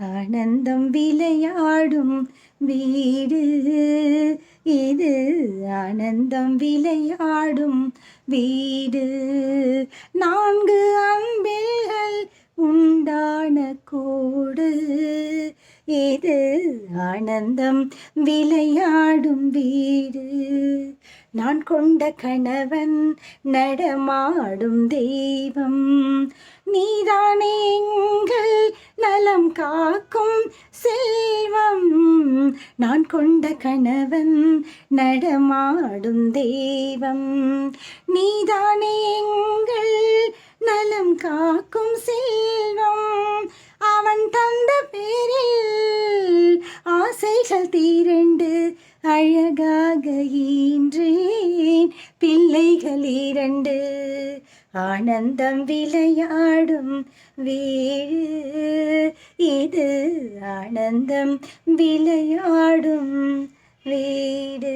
ஆனந்தம் விளையாடும் வீடு. இது ஆனந்தம் விளையாடும் வீடு. நான்கு அம்பில்கள் உண்டான கோடு. இது ஆனந்தம் விளையாடும் வீடு. நான் கொண்ட கணவன் நடமாடும் தெய்வம். நீதானே எங்கள் நலம் காக்கும் செல்வம். நான் கொண்ட கணவன் நடமாடும் தெய்வம். நீதானே எங்கள் நலம் காக்கும் செல்வம். அவன் தந்த பேரில் ஆசைகள் தீரண்டு அழகாக ஈன்றேன். பிள்ளைகள் இரண்டு ஆனந்தம் விளையாடும் வீடு. இது ஆனந்தம் விளையாடும் வீடு.